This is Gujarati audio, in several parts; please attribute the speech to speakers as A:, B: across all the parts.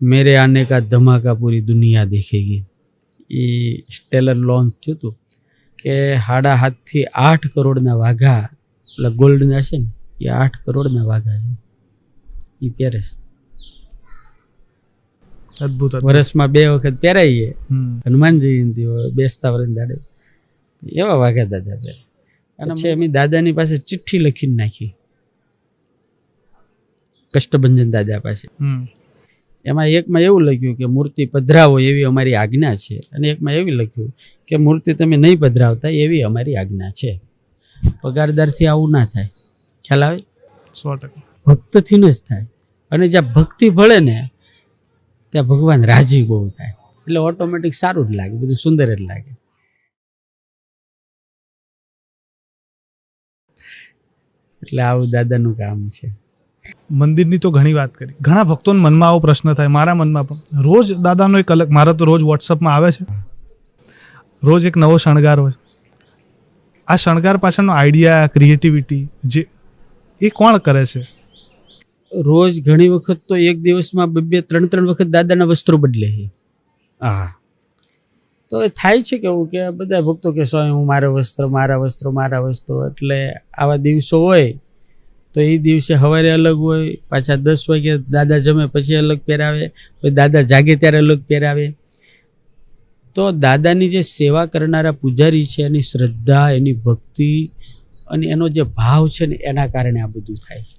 A: મેરે આને કા ધમાકા પૂરી દુનિયા દેખેગી એ સ્ટેલર લોન્ચ થયું હતું કે સાડા હાથથી આઠ કરોડના વાઘા એટલે ગોલ્ડના છે ને એ આઠ કરોડના વાઘા છે એ પહેરે છે
B: અદ્ભુત.
A: વર્ષમાં બે વખત પહેરાઈએ. હનુમાન જયંતિ હોય બેસતા વર્ષ દાડે એવા વાઘા દાદા પહેરે અને પછી અમે દાદાની પાસે ચિઠ્ઠી લખીને નાખી કષ્ટભંજન દાદા પાસે. એમાં એકમાં એવું લખ્યું કે મૂર્તિ પધરાવો એવી અમારી આજ્ઞા છે. અને એકમાં એવી લખ્યું કે મૂર્તિ તમે નહીં પધરાવતા એવી અમારી આજ્ઞા છે. પગારદારથી આવું ના થાય. ખ્યાલ આવે?
B: સો ટકા.
A: ભક્તથી જ થાય. અને જ્યાં ભક્તિ ભળે ને ત્યાં ભગવાન રાજી બહુ થાય. એટલે ઓટોમેટિક સારું જ લાગે બધું સુંદર જ લાગે. એટલે આવું દાદાનું કામ છે.
B: મંદિરની તો ઘણી વાત કરી. ઘણા ભક્તોના મનમાં આવો પ્રશ્ન થાય મારા મનમાં પણ. રોજ દાદાનો એક અલગ મારા તો રોજ વોટ્સઅપમાં આવે છે. રોજ એક નવો શણગાર હોય. આ શણગાર પાછળનો આઈડિયા ક્રિએટિવિટી જે એ કોણ કરે છે?
A: રોજ ઘણી વખત તો એક દિવસમાં બે બે ત્રણ ત્રણ વખત દાદાના વસ્ત્રો બદલે છે. હા તો એ થાય છે કેવું કે બધા ભક્તો કે સ્વામી હું મારા વસ્ત્ર મારા વસ્ત્રો મારા વસ્ત્રો એટલે આવા દિવસો હોય તો એ દિવસે સવારે અલગ હોય પાછા દસ વાગે દાદા જમે પછી અલગ પહેરાવે પછી દાદા જાગે ત્યારે અલગ પહેરાવે તો દાદાની જે સેવા કરનારા પૂજારી છે એની શ્રદ્ધા એની ભક્તિ અને એનો જે ભાવ છે ને એના કારણે આ બધું થાય છે.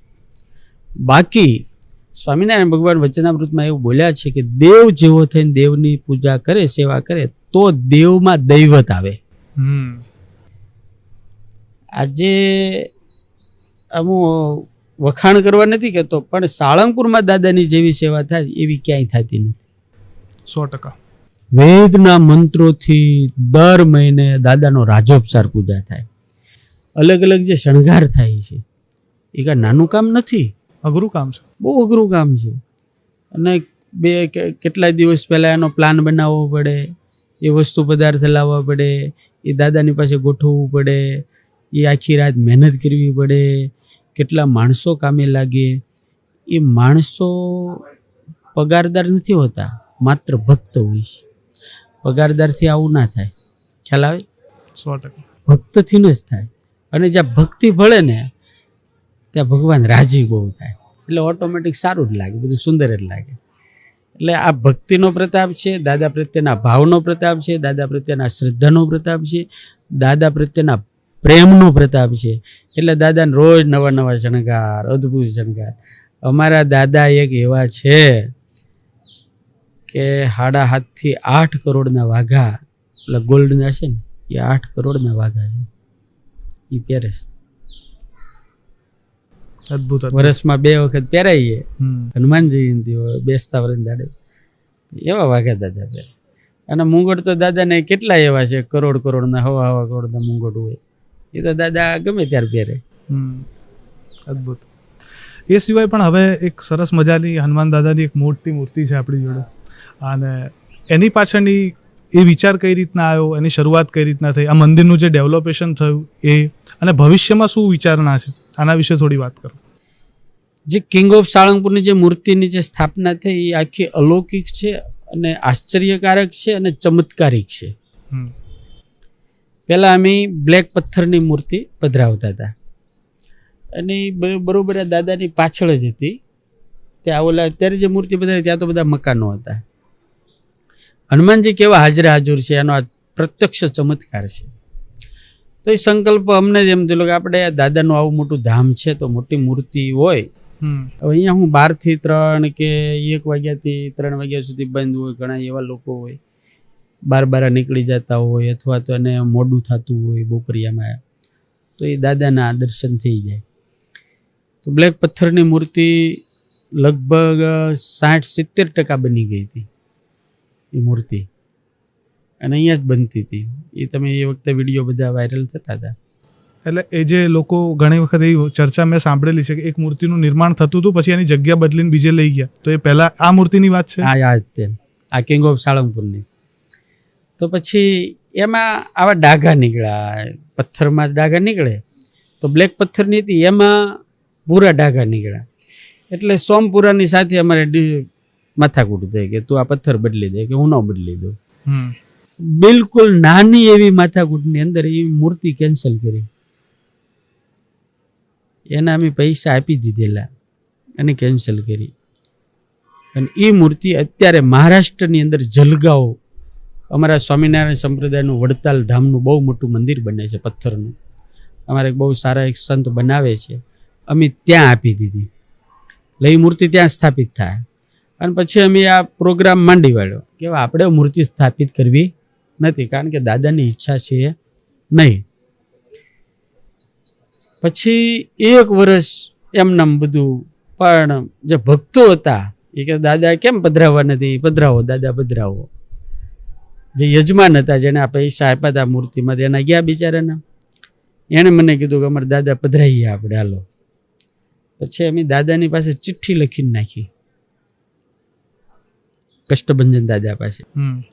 A: બાકી સ્વામિનારાયણ ભગવાન વચનામૃતમાં એવું બોલ્યા છે કે દેવ જેવો થઈને દેવની પૂજા કરે સેવા કરે તો દેવમાં દૈવત આવે. આજે અમુક વખાણ કરવા નથી કહેતો પણ સાળંગપુરમાં દાદાની જેવી સેવા થાય એવી ક્યાંય થતી નથી.
B: સો ટકા.
A: વેદના મંત્રોથી દર મહિને દાદાનો રાજોપચાર પૂજા થાય. અલગ અલગ જે શણગાર થાય છે એ કાંઈ નાનું કામ નથી.
B: અઘરું કામ છે.
A: બહુ અઘરું કામ છે. અને બે કે- કેટલાય દિવસ પહેલાં એનો પ્લાન બનાવવો પડે એ વસ્તુ પદાર્થ લાવવા પડે એ દાદાની પાસે ગોઠવવું પડે એ આખી રાત મહેનત કરવી પડે કેટલા માણસો કામે લાગે? એ માણસો પગારદાર નથી હોતા માત્ર ભક્ત હોય છે. પગારદારથી આવું ના થાય. ખ્યાલ આવે?
B: સો ટકા.
A: ભક્તથી જ થાય. અને જ્યાં ભક્તિ ભળે ને ત્યાં ભગવાન રાજી બહુ થાય. એટલે ઓટોમેટિક સારું જ લાગે બધું સુંદર જ લાગે. એટલે આ ભક્તિનો પ્રતાપ છે દાદા પ્રત્યેના ભાવનો પ્રતાપ છે દાદા પ્રત્યેના શ્રદ્ધાનો પ્રતાપ છે દાદા પ્રત્યેના પ્રેમનો પ્રતાપ છે. એટલે દાદાને રોજ નવા નવા શણગાર અદ્ભુત શણગાર. અમારા દાદા એક એવા છે કે સાડા હાથથી આઠ કરોડના વાઘા એટલે ગોલ્ડના છે ને એ આઠ કરોડના વાઘા છે. એ પહેરે છે.
B: અદ્ભુત.
A: વર્ષમાં બે વખત પહેરાઈએ. હનુમાન જયંતિ હોય બેસતા વર્ષ દાડે. એવા વાઘા દાદા પહેરે. અને મુંગટ તો દાદાને કેટલા એવા છે કરોડ કરોડના હવા હવા કરોડના મુંગટ હોય. એ તો દાદા ગમે ત્યારે પહેરે.
B: અદ્ભુત. એ સિવાય પણ હવે એક સરસ મજાની હનુમાન દાદાની એક મોટી મૂર્તિ છે આપણી જોડે. અને એની પાછળની એ વિચાર કઈ રીતના આવ્યો એની શરૂઆત કઈ રીતના થઈ આ મંદિરનું જે ડેવલપેશન થયું એ અને ભવિષ્યમાં શું વિચારણા છે આના વિશે થોડી વાત કરો.
A: જે કિંગ ઓફ સાળંગપુરની જે મૂર્તિની જે સ્થાપના થઈ એ આખી અલૌકિક છે અને આશ્ચર્યકારક છે અને ચમત્કારિક છે. પહેલાં અમે બ્લેક પથ્થરની મૂર્તિ પધરાવતા હતા. અને બરોબર આ દાદાની પાછળ જ હતી. ત્યાં ઓલા અત્યારે જે મૂર્તિ પધરાવી ત્યાં તો બધા મકાનો હતા. હનુમાનજી કેવા હાજરા હાજર છે એનો આ પ્રત્યક્ષ ચમત્કાર છે. તો એ સંકલ્પ અમને જ એમ થયેલો કે આપણે આ દાદાનું આવું મોટું ધામ છે તો મોટી મૂર્તિ હોય. હવે અહીંયા હું બારથી ત્રણ કે એક વાગ્યાથી ત્રણ વાગ્યા સુધી બંધ હોય ઘણા એવા લોકો હોય. બાર બારા નીકળી જતા હોય અથવા તો એને મોડું થતું હોય બોપરિયામાં તો એ દાદાના દર્શન થઈ જાય. તો બ્લેક પથ્થરની મૂર્તિ લગભગ સાઠ સિત્તેર ટકા બની ગઈ હતી એ મૂર્તિ. અને અહીંયા જ બનતી હતી. એ તમે એ વખતે વીડિયો બધા વાયરલ થતા હતા.
B: એટલે એ જે લોકો ઘણી વખત એવી ચર્ચા મેં સાંભળેલી છે કે એક મૂર્તિનું નિર્માણ થતું હતું પછી એની જગ્યા બદલીને બીજે લઈ ગયા. તો એ પહેલા આ મૂર્તિની વાત છે?
A: આ આ આ કિંગ ઓફ સાળંગપુરની તો પછી એમાં આવા ડાઘા નીકળ્યા પથ્થરમાં ડાઘા નીકળે. તો બ્લેક પથ્થરની હતી એમાં ભૂરા ડાઘા નીકળ્યા. એટલે સોમપુરાની સાથે અમારે માથાકૂટ થઈ કે તું આ પથ્થર બદલી દે કે હું ન બદલી દઉં. બિલકુલ નાની એવી માથાકૂટની અંદર એ મૂર્તિ કેન્સલ કરી. એના અમે પૈસા આપી દીધેલા અને કેન્સલ કરી. અને એ મૂર્તિ અત્યારે મહારાષ્ટ્રની અંદર જલગાંવ અમારા સ્વામિનારાયણ સંપ્રદાયનું વડતાલ ધામનું બહુ મોટું મંદિર બને છે, પથ્થરનું. અમારે બહુ સારા એક સંત બનાવે છે, અમે ત્યાં આપી દીધી. એ મૂર્તિ ત્યાં સ્થાપિત થાય. અને પછી અમે આ પ્રોગ્રામ માંડી વાળ્યો. કે આપણે મૂર્તિ સ્થાપિત કરવી નથી, કારણ કે દાદાની ઈચ્છા છે નહીં. પછી એક વર્ષ એમનામ બધું, પણ જે ભક્તો હતા, એ કે દાદા કેમ પધરાવવા નથી? પધરાવો, દાદા, પધરાવો. જે યજમાન હતા જેને આ પૈસા આપ્યા હતા મૂર્તિમાં એના ગયા બિચારાના. એણે મને કીધું કે અમારે દાદા પધરાઈએ આપણે હાલો. પછી અમે દાદાની પાસે ચિઠ્ઠી લખીને નાખી. કષ્ટભંજન દાદા પાસે.
B: હમ.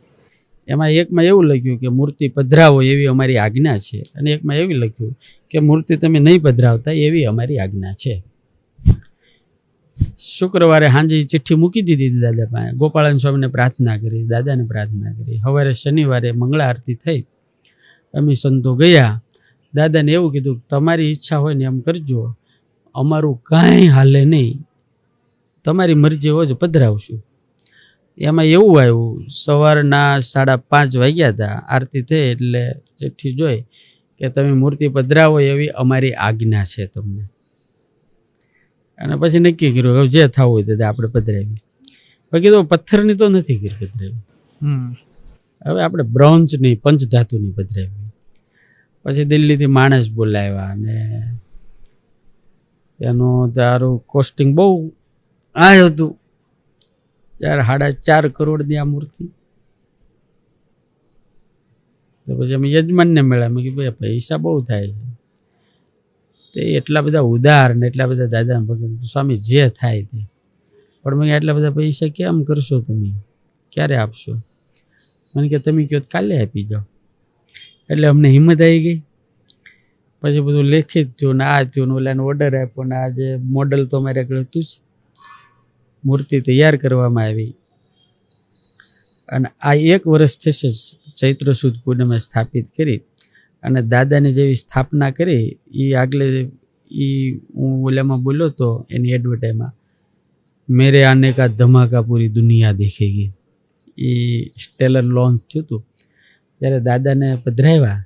A: એમાં એકમાં એવું લખ્યું કે મૂર્તિ પધરાવો એવી અમારી આજ્ઞા છે. અને એકમાં એવું લખ્યું કે મૂર્તિ તમે નહીં પધરાવતા એવી અમારી આજ્ઞા છે. શુક્રવારે સાંજે ચિઠ્ઠી મૂકી દીધી દાદા પાસે. ગોપાળન સ્વામીને પ્રાર્થના કરી, દાદાને પ્રાર્થના કરી. સવારે શનિવારે મંગળા આરતી થઈ. અમે સંતો ગયા. દાદાને એવું કીધું તમારી ઈચ્છા હોય ને એમ કરજો. અમારું કાંઈ હાલે નહીં. તમારી મરજી હોય જ પધરાવશું. એમાં એવું આવ્યું, સવારના સાડા પાંચ વાગ્યા હતા. આરતી થઈ એટલે ચિઠ્ઠી જોઈ કે તમે મૂર્તિ પધરાવો એવી અમારી આજ્ઞા છે તમને. અને પછી નક્કી કર્યું હવે જે થવું હોય તે આપણે પધરાવી બાકી તો પથ્થરની તો નથી કરી પધરાવી. હવે આપણે બ્રોન્ઝની પંચધાતુની પધરાવી પછી દિલ્હીથી માણસ બોલાવ્યા અને એનું તારું કોસ્ટિંગ બહુ આ હતું. ત્યારે સાડા ચાર કરોડની આ મૂર્તિ. તો પછી અમે યજમાનને મળ્યા. મેં કીધું ભાઈ પૈસા બહુ થાય છે. તે એટલા બધા ઉદાર ને એટલા બધા દાદા ભગવાન સ્વામી જે થાય તે. પણ મેં એટલા બધા પૈસા કેમ કરશો તમે? ક્યારે આપશો? મને કે તમે કહો કાલે આપી જાઓ. એટલે અમને હિંમત આવી ગઈ. પછી બધું લેખિત થયું ને આ થયું ને ઓલાને ઓર્ડર આપ્યો ને આ જે મોડલ તો આગળ હતું જ. મૂર્તિ તૈયાર કરવામાં આવી. અને આ એક વર્ષ થશે ચૈત્ર સુદ પૂનમે સ્થાપિત કરી. અને દાદાની જેવી સ્થાપના કરી એ આગલે એ હું ઓલામાં બોલ્યો તો એની એડવર્ટાઈઝમાં મેરે આને કા ધમાકા પૂરી દુનિયા દેખેગી. એ સ્ટેલર લોન્ચ થયું હતું. ત્યારે દાદાને પધરાવ્યા,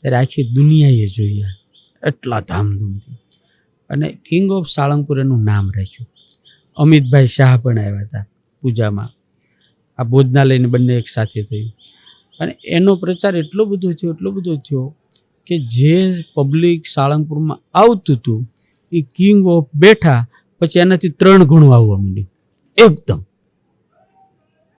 A: ત્યારે આખી દુનિયાએ જોયા. એટલા ધામધૂમથી. અને કિંગ ઓફ સાળંગપુર એનું નામ રાખ્યું. અમિતભાઈ શાહ પણ આવ્યા હતા પૂજામાં. આ ભોજનાલયને બંને એક સાથે થયું અને એનો પ્રચાર એટલો બધો થયો, એટલો બધો થયો કે જે પબ્લિક સાળંગપુરમાં આવતું હતું, એ કિંગ ઓફ બેઠા, પછી એનાથી ત્રણ ગણું આવવા માંડ્યું. એકદમ.